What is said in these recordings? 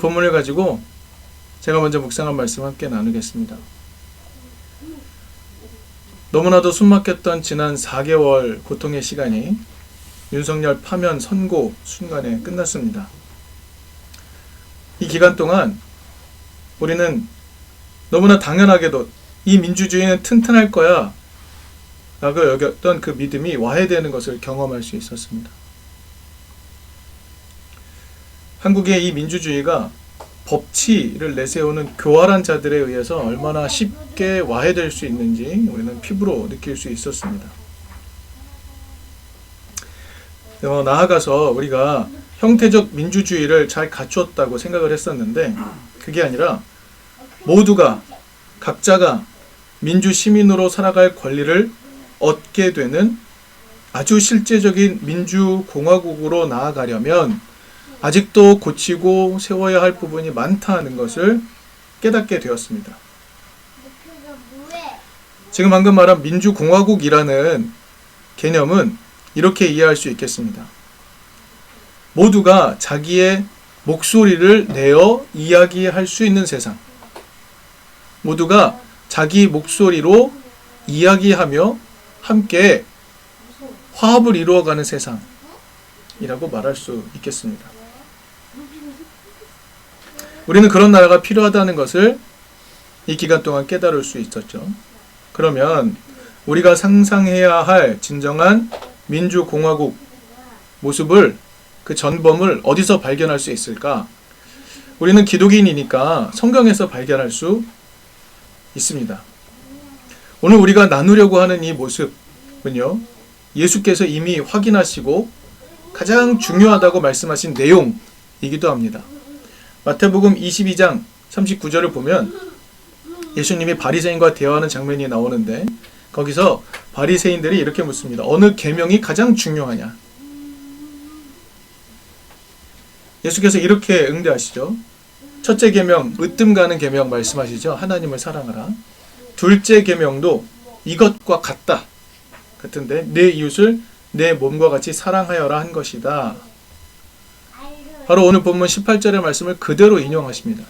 본문을 가지고 제가 먼저 묵상한 말씀 함께 나누겠습니다. 너무나도 숨막혔던 지난 4개월 고통의 시간이 윤석열 파면 선고 순간에 끝났습니다. 이 기간 동안 우리는 너무나 당연하게도 이 민주주의는 튼튼할 거야 라고 여겼던 그 믿음이 와해되는 것을 경험할 수 있었습니다. 한국의 이 민주주의가 법치를 내세우는 교활한 자들에 의해서 얼마나 쉽게 와해될 수 있는지 우리는 피부로 느낄 수 있었습니다. 어, 나아가서 우리가 형태적 민주주의를 잘 갖추었다고 생각을 했었는데 그게 아니라 모두가 각자가 민주 시민으로 살아갈 권리를 얻게 되는 아주 실제적인 민주 공화국으로 나아가려면 아직도 고치고 세워야 할 부분이 많다는 것을 깨닫게 되었습니다. 지금 방금 말한 민주공화국이라는 개념은 이렇게 이해할 수 있겠습니다. 모두가 자기의 목소리를 내어 이야기할 수 있는 세상. 모두가 자기 목소리로 이야기하며 함께 화합을 이루어가는 세상이라고 말할 수 있겠습니다. 우리는 그런 나라가 필요하다는 것을 이 기간 동안 깨달을 수 있었죠. 그러면 우리가 상상해야 할 진정한 민주공화국 모습을 그 전범을 어디서 발견할 수 있을까? 우리는 기독인이니까 성경에서 발견할 수 있습니다. 오늘 우리가 나누려고 하는 이 모습은요, 예수께서 이미 확인하시고 가장 중요하다고 말씀하신 내용이기도 합니다. 마태복음 22장 39절을 보면 예수님이 바리새인과 대화하는 장면이 나오는데 거기서 바리새인들이 이렇게 묻습니다. 어느 계명이 가장 중요하냐? 예수께서 이렇게 응대하시죠. 첫째 계명, 으뜸 가는 계명 말씀하시죠. 하나님을 사랑하라. 둘째 계명도 이것과 같다. 같은데 내 이웃을 내 몸과 같이 사랑하여라 한 것이다. 바로 오늘 본문 18절의 말씀을 그대로 인용하십니다.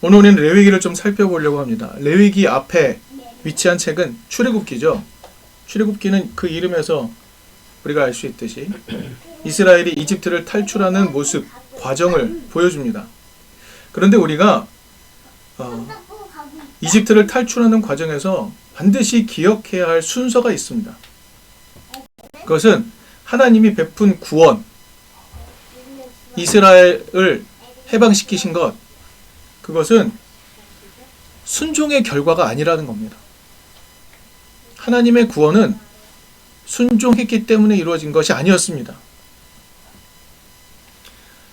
오늘 우리는 레위기를 좀 살펴보려고 합니다. 레위기 앞에 위치한 책은 출애굽기죠. 출애굽기는 그 이름에서 우리가 알 수 있듯이 이스라엘이 이집트를 탈출하는 모습, 과정을 보여줍니다. 그런데 우리가 어, 이집트를 탈출하는 과정에서 반드시 기억해야 할 순서가 있습니다. 그것은 하나님이 베푼 구원, 이스라엘을 해방시키신 것, 그것은 순종의 결과가 아니라는 겁니다. 하나님의 구원은 순종했기 때문에 이루어진 것이 아니었습니다.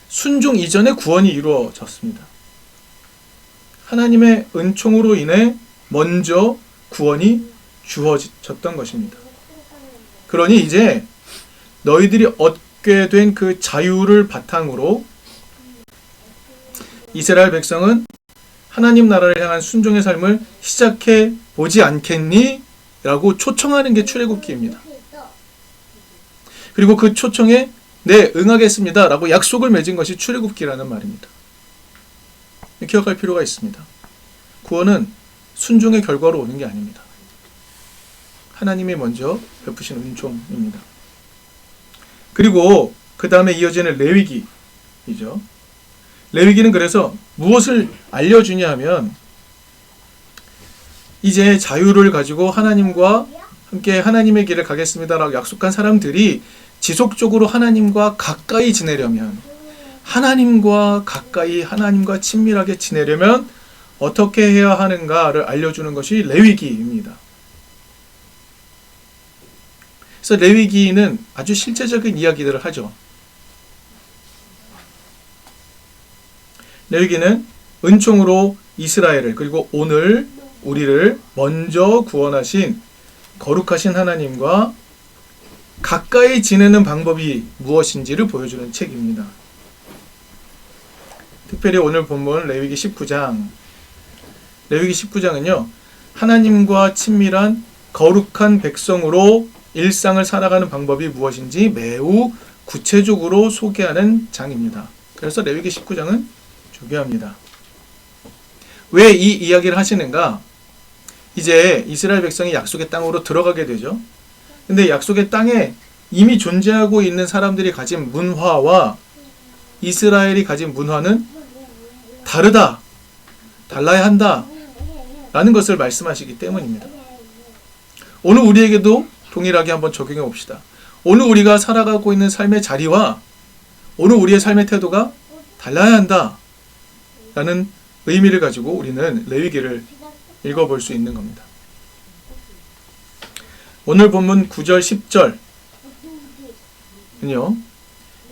순종 이전에 구원이 이루어졌습니다. 하나님의 은총으로 인해 먼저 구원이 주어졌던 것입니다. 그러니 이제 너희들이 얻게 된 그 자유를 바탕으로 이스라엘 백성은 하나님 나라를 향한 순종의 삶을 시작해 보지 않겠니? 라고 초청하는 게 출애굽기입니다. 그리고 그 초청에 네, 응하겠습니다. 라고 약속을 맺은 것이 출애굽기라는 말입니다. 기억할 필요가 있습니다. 구원은 순종의 결과로 오는 게 아닙니다. 하나님이 먼저 베푸신 은총입니다. 그리고 그 다음에 이어지는 레위기이죠. 레위기는 그래서 무엇을 알려주냐 하면 이제 자유를 가지고 하나님과 함께 하나님의 길을 가겠습니다라고 약속한 사람들이 지속적으로 하나님과 가까이 지내려면 하나님과 가까이 하나님과 친밀하게 지내려면 어떻게 해야 하는가를 알려주는 것이 레위기입니다. 그래서 레위기는 아주 실제적인 이야기들을 하죠. 레위기는 은총으로 이스라엘을 그리고 오늘 우리를 먼저 구원하신 거룩하신 하나님과 가까이 지내는 방법이 무엇인지를 보여주는 책입니다. 특별히 오늘 본문 레위기 19장 레위기 19장은요. 하나님과 친밀한 거룩한 백성으로 일상을 살아가는 방법이 무엇인지 매우 구체적으로 소개하는 장입니다. 그래서 레위기 19장은 중요합니다. 왜 이 이야기를 하시는가? 이제 이스라엘 백성이 약속의 땅으로 들어가게 되죠. 근데 약속의 땅에 이미 존재하고 있는 사람들이 가진 문화와 이스라엘이 가진 문화는 다르다. 달라야 한다. 라는 것을 말씀하시기 때문입니다. 오늘 우리에게도 동일하게 한번 적용해 봅시다. 오늘 우리가 살아가고 있는 삶의 자리와 오늘 우리의 삶의 태도가 달라야 한다. 라는 의미를 가지고 우리는 레위기를 읽어볼 수 있는 겁니다. 오늘 본문 9절, 10절은요,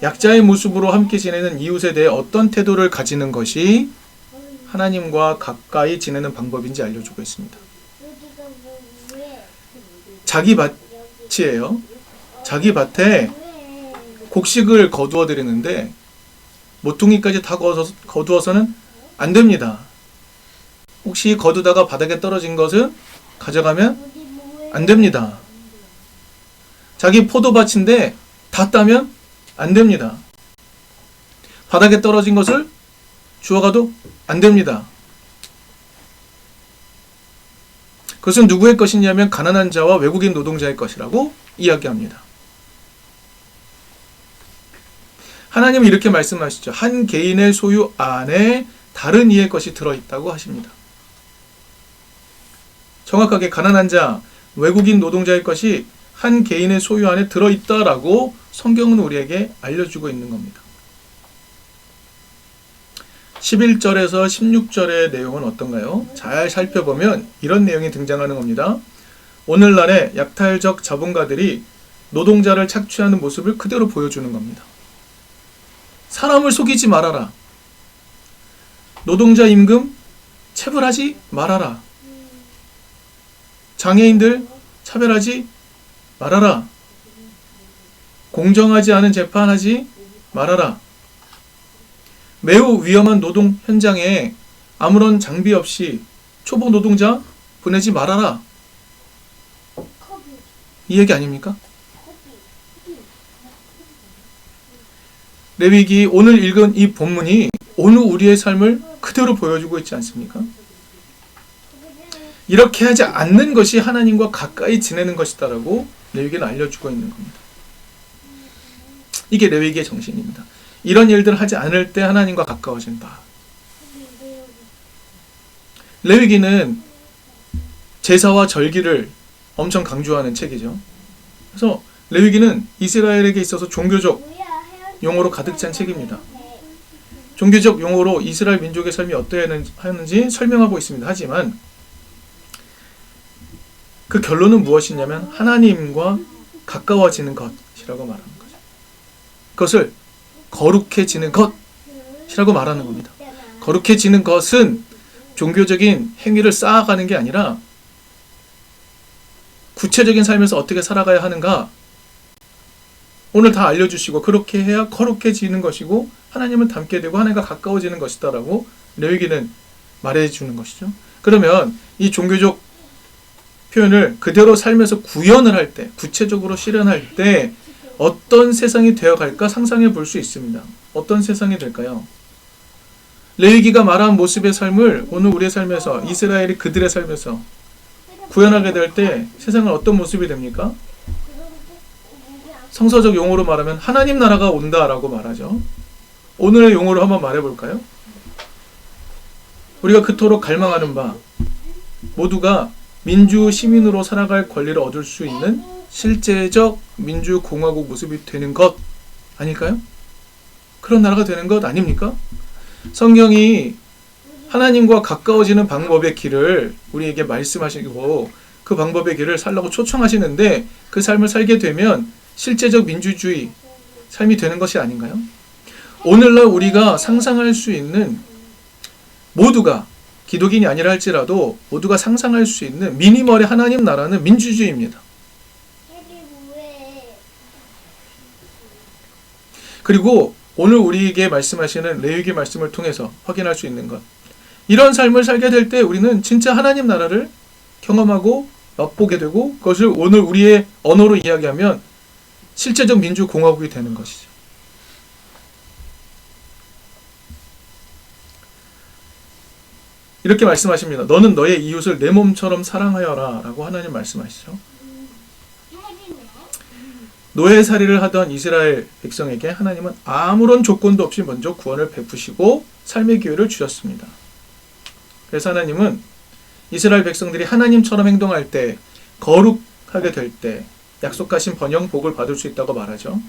약자의 모습으로 함께 지내는 이웃에 대해 어떤 태도를 가지는 것이 하나님과 가까이 지내는 방법인지 알려주고 있습니다. 자기 밭 이에요. 자기 밭에 곡식을 거두어 드리는데 모퉁이까지 다 거둬서, 거두어서 는 안 됩니다. 혹시 거두다가 바닥에 떨어진 것은 가져가면 안 됩니다. 자기 포도밭인데 다 따면 안 됩니다. 바닥에 떨어진 것을 주워가도 안 됩니다. 그것은 누구의 것이냐면 가난한 자와 외국인 노동자의 것이라고 이야기합니다. 하나님은 이렇게 말씀하시죠. 한 개인의 소유 안에 다른 이의 것이 들어있다고 하십니다. 정확하게 가난한 자, 외국인 노동자의 것이 한 개인의 소유 안에 들어있다라고 성경은 우리에게 알려주고 있는 겁니다. 11절에서 16절의 내용은 어떤가요? 잘 살펴보면 이런 내용이 등장하는 겁니다. 오늘날의 약탈적 자본가들이 노동자를 착취하는 모습을 그대로 보여주는 겁니다. 사람을 속이지 말아라. 노동자 임금 체불하지 말아라. 장애인들 차별하지 말아라. 공정하지 않은 재판하지 말아라. 매우 위험한 노동 현장에 아무런 장비 없이 초보 노동자 보내지 말아라. 이 얘기 아닙니까? 레위기 오늘 읽은 이 본문이 오늘 우리의 삶을 그대로 보여주고 있지 않습니까? 이렇게 하지 않는 것이 하나님과 가까이 지내는 것이다라고 레위기는 알려주고 있는 겁니다. 이게 레위기의 정신입니다. 이런 일들을 하지 않을 때 하나님과 가까워진다. 레위기는 제사와 절기를 엄청 강조하는 책이죠. 그래서 레위기는 이스라엘에게 있어서 종교적 용어로 가득 찬 책입니다. 종교적 용어로 이스라엘 민족의 삶이 어떠했는지 설명하고 있습니다. 하지만 그 결론은 무엇이냐면 하나님과 가까워지는 것이라고 말하는 거죠. 그것을 거룩해지는 것이라고 말하는 겁니다. 거룩해지는 것은 종교적인 행위를 쌓아가는 게 아니라 구체적인 삶에서 어떻게 살아가야 하는가 오늘 다 알려주시고 그렇게 해야 거룩해지는 것이고 하나님을 닮게 되고 하나님과 가까워지는 것이다라고 레위기는 말해주는 것이죠. 그러면 이 종교적 표현을 그대로 삶에서 구현을 할 때, 구체적으로 실현할 때 어떤 세상이 되어갈까 상상해 볼 수 있습니다. 어떤 세상이 될까요? 레위기가 말한 모습의 삶을 오늘 우리의 삶에서 이스라엘이 그들의 삶에서 구현하게 될 때 세상은 어떤 모습이 됩니까? 성서적 용어로 말하면 하나님 나라가 온다라고 말하죠. 오늘의 용어로 한번 말해 볼까요? 우리가 그토록 갈망하는 바 모두가 민주 시민으로 살아갈 권리를 얻을 수 있는 실제적 민주공화국 모습이 되는 것 아닐까요? 그런 나라가 되는 것 아닙니까? 성경이 하나님과 가까워지는 방법의 길을 우리에게 말씀하시고 그 방법의 길을 살라고 초청하시는데 그 삶을 살게 되면 실제적 민주주의 삶이 되는 것이 아닌가요? 오늘날 우리가 상상할 수 있는 모두가 기독인이 아니라 할지라도 모두가 상상할 수 있는 미니멀의 하나님 나라는 민주주의입니다. 그리고 오늘 우리에게 말씀하시는 레위기 말씀을 통해서 확인할 수 있는 것. 이런 삶을 살게 될 때 우리는 진짜 하나님 나라를 경험하고 맛보게 되고 그것을 오늘 우리의 언어로 이야기하면 실제적 민주공화국이 되는 것이죠. 이렇게 말씀하십니다. 너는 너의 이웃을 내 몸처럼 사랑하여라 라고 하나님 말씀하시죠. 노예살이를 하던 이스라엘 백성에게 하나님은 아무런 조건도 없이 먼저 구원을 베푸시고 삶의 기회를 주셨습니다. 그래서 하나님은 이스라엘 백성들이 하나님처럼 행동할 때 거룩하게 될 때 약속하신 번영 복을 받을 수 있다고 말하죠.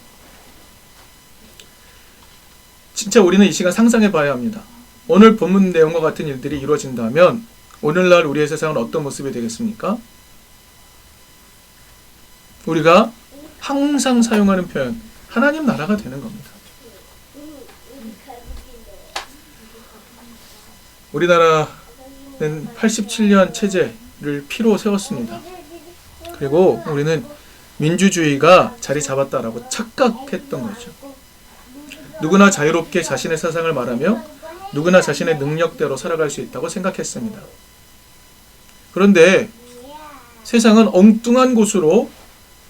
진짜 우리는 이 시간 상상해 봐야 합니다. 오늘 본문 내용과 같은 일들이 이루어진다면 오늘날 우리의 세상은 어떤 모습이 되겠습니까? 우리가 항상 사용하는 표현 하나님 나라가 되는 겁니다. 우리나라는 87년 체제를 피로 세웠습니다. 그리고 우리는 민주주의가 자리 잡았다라고 착각했던 거죠. 누구나 자유롭게 자신의 사상을 말하며 누구나 자신의 능력대로 살아갈 수 있다고 생각했습니다. 그런데 세상은 엉뚱한 곳으로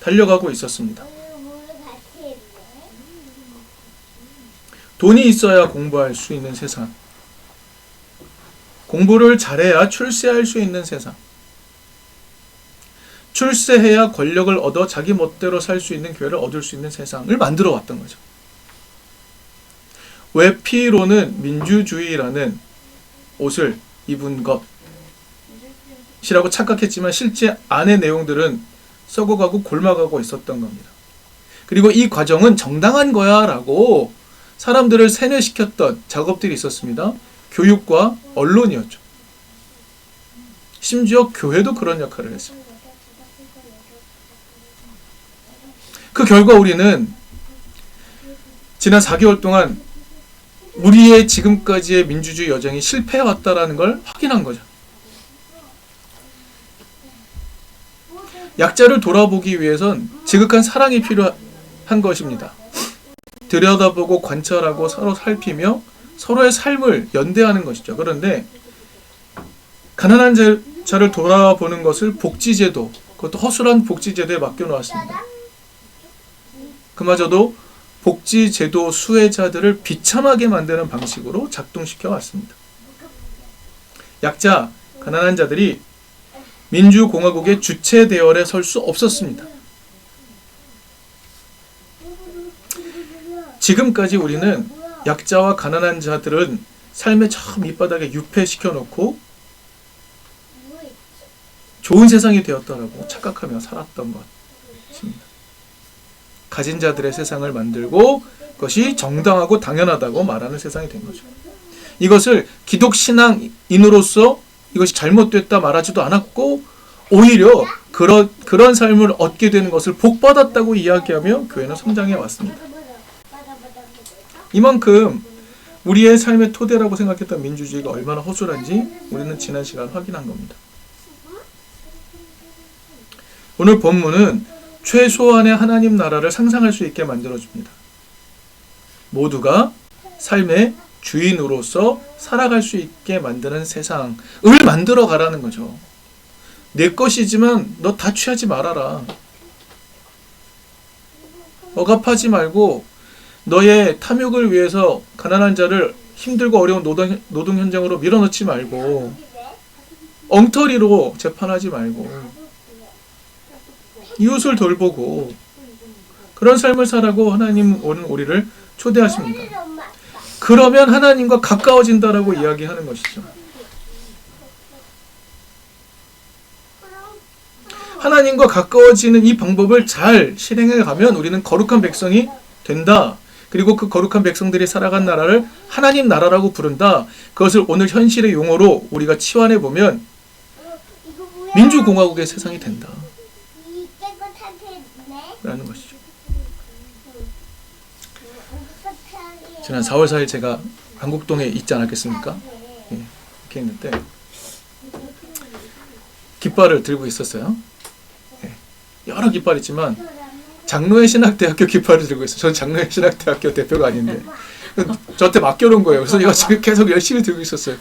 달려가고 있었습니다. 돈이 있어야 공부할 수 있는 세상. 공부를 잘해야 출세할 수 있는 세상. 출세해야 권력을 얻어 자기 멋대로 살 수 있는 기회를 얻을 수 있는 세상을 만들어 왔던 거죠. 왜 피로는 민주주의라는 옷을 입은 것이라고 착각했지만 실제 안의 내용들은 썩어가고 골마가고 있었던 겁니다. 그리고 이 과정은 정당한 거야 라고 사람들을 세뇌시켰던 작업들이 있었습니다. 교육과 언론이었죠. 심지어 교회도 그런 역할을 했습니다. 그 결과 우리는 지난 4개월 동안 우리의 지금까지의 민주주의 여정이 실패해왔다라는 걸 확인한 거죠. 약자를 돌아보기 위해선 지극한 사랑이 필요한 것입니다. 들여다보고 관찰하고 서로 살피며 서로의 삶을 연대하는 것이죠. 그런데 가난한 자를 돌아보는 것을 복지제도, 그것도 허술한 복지제도에 맡겨놓았습니다. 그마저도 복지제도 수혜자들을 비참하게 만드는 방식으로 작동시켜 왔습니다. 약자, 가난한 자들이 민주공화국의 주체 대열에 설 수 없었습니다. 지금까지 우리는 약자와 가난한 자들은 삶의 저 밑바닥에 유폐시켜 놓고 좋은 세상이 되었다라고 착각하며 살았던 것입니다. 가진 자들의 세상을 만들고 그것이 정당하고 당연하다고 말하는 세상이 된 거죠. 이것을 기독 신앙인으로서 이것이 잘못됐다 말하지도 않았고 오히려 그런 그런 삶을 얻게 되는 것을 복 받았다고 이야기하며 교회는 성장해 왔습니다. 이만큼 우리의 삶의 토대라고 생각했던 민주주의가 얼마나 허술한지 우리는 지난 시간 확인한 겁니다. 오늘 본문은 최소한의 하나님 나라를 상상할 수 있게 만들어 줍니다. 모두가 삶의 주인으로서 살아갈 수 있게 만드는 세상을 만들어 가라는 거죠. 내 것이지만 너 다 취하지 말아라. 억압하지 말고 너의 탐욕을 위해서 가난한 자를 힘들고 어려운 노동, 노동 현장으로 밀어넣지 말고 엉터리로 재판하지 말고 이웃을 돌보고 그런 삶을 살라고 하나님 오는 우리를 초대하십니다. 그러면 하나님과 가까워진다라고 이야기하는 것이죠. 하나님과 가까워지는 이 방법을 잘 실행해 가면 우리는 거룩한 백성이 된다. 그리고 그 거룩한 백성들이 살아간 나라를 하나님 나라라고 부른다. 그것을 오늘 현실의 용어로 우리가 치환해 보면 민주공화국의 세상이 된다. 라는 것이죠. 지난 4월 4일 제가 한국동에 있지 않았겠습니까? 예, 이렇게 있는데 깃발을 들고 있었어요. 예, 여러 깃발 있지만 장로회 신학대학교 깃발을 들고 있어요. 저는 장로회 신학대학교 대표가 아닌데 저한테 맡겨놓은 거예요. 그래서 지금 계속 열심히 들고 있었어요.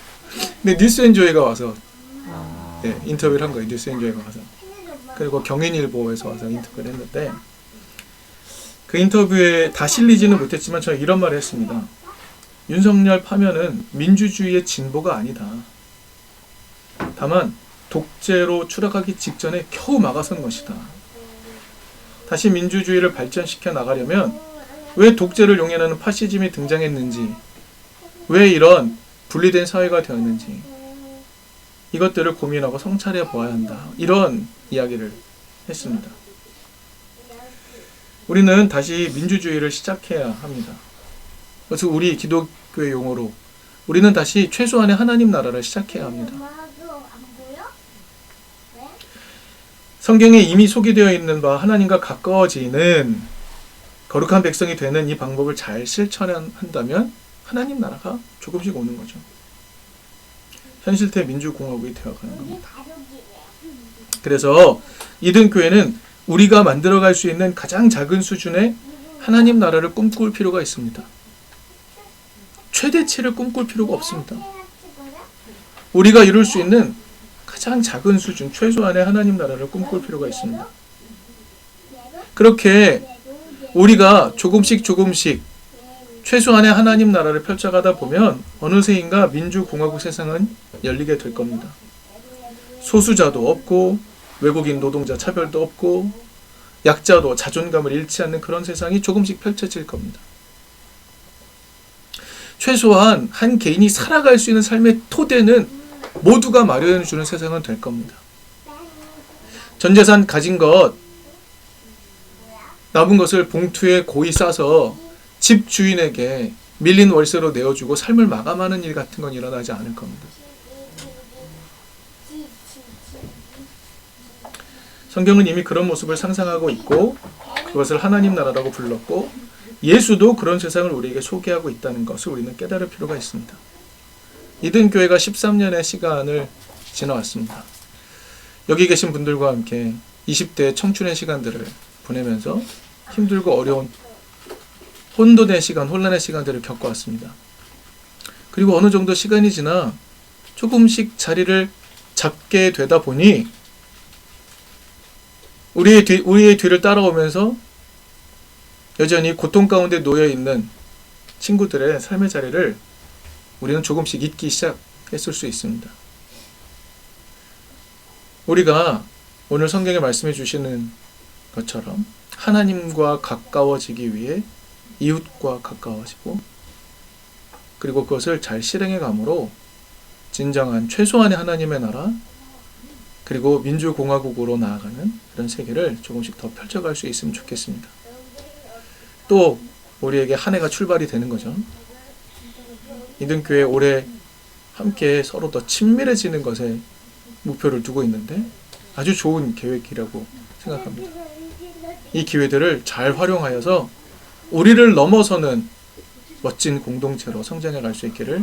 근데 뉴스엔조이가 와서 예, 인터뷰를 한 거예요. 뉴스엔조이가 와서. 그리고 경인일보에서 와서 인터뷰를 했는데 그 인터뷰에 다 실리지는 못했지만 저는 이런 말을 했습니다. 윤석열 파면은 민주주의의 진보가 아니다. 다만 독재로 추락하기 직전에 겨우 막아선 것이다. 다시 민주주의를 발전시켜 나가려면 왜 독재를 용인하는 파시즘이 등장했는지, 왜 이런 분리된 사회가 되었는지, 이것들을 고민하고 성찰해 보아야 한다. 이런 이야기를 했습니다. 우리는 다시 민주주의를 시작해야 합니다. 그래서 우리 기독교의 용어로 우리는 다시 최소한의 하나님 나라를 시작해야 합니다. 성경에 이미 소개되어 있는 바 하나님과 가까워지는 거룩한 백성이 되는 이 방법을 잘 실천한다면 하나님 나라가 조금씩 오는 거죠. 현실태 민주공화국이 되어가는 겁니다. 그래서 이든 교회는 우리가 만들어갈 수 있는 가장 작은 수준의 하나님 나라를 꿈꿀 필요가 있습니다. 최대치를 꿈꿀 필요가 없습니다. 우리가 이룰 수 있는 가장 작은 수준, 최소한의 하나님 나라를 꿈꿀 필요가 있습니다. 그렇게 우리가 조금씩 조금씩 최소한의 하나님 나라를 펼쳐가다 보면 어느새인가 민주공화국 세상은 열리게 될 겁니다. 소수자도 없고 외국인 노동자 차별도 없고 약자도 자존감을 잃지 않는 그런 세상이 조금씩 펼쳐질 겁니다. 최소한 한 개인이 살아갈 수 있는 삶의 토대는 모두가 마련해 주는 세상은 될 겁니다. 전 재산 가진 것 남은 것을 봉투에 고이 싸서 집 주인에게 밀린 월세로 내어주고 삶을 마감하는 일 같은 건 일어나지 않을 겁니다. 성경은 이미 그런 모습을 상상하고 있고 그것을 하나님 나라라고 불렀고 예수도 그런 세상을 우리에게 소개하고 있다는 것을 우리는 깨달을 필요가 있습니다. 이든 교회가 13년의 시간을 지나왔습니다. 여기 계신 분들과 함께 20대 청춘의 시간들을 보내면서 힘들고 어려운 혼돈의 시간, 혼란의 시간들을 겪어왔습니다. 그리고 어느 정도 시간이 지나 조금씩 자리를 잡게 되다 보니 우리의 뒤, 우리의 뒤를 따라오면서 여전히 고통 가운데 놓여 있는 친구들의 삶의 자리를 우리는 조금씩 잊기 시작했을 수 있습니다. 우리가 오늘 성경에 말씀해 주시는 것처럼 하나님과 가까워지기 위해 이웃과 가까워지고 그리고 그것을 잘 실행해 감으로 진정한 최소한의 하나님의 나라 그리고 민주공화국으로 나아가는 그런 세계를 조금씩 더 펼쳐갈 수 있으면 좋겠습니다. 또 우리에게 한 해가 출발이 되는 거죠. 이등교회 올해 함께 서로 더 친밀해지는 것에 목표를 두고 있는데 아주 좋은 계획이라고 생각합니다. 이 기회들을 잘 활용하여서 우리를 넘어서는 멋진 공동체로 성장해 갈 수 있기를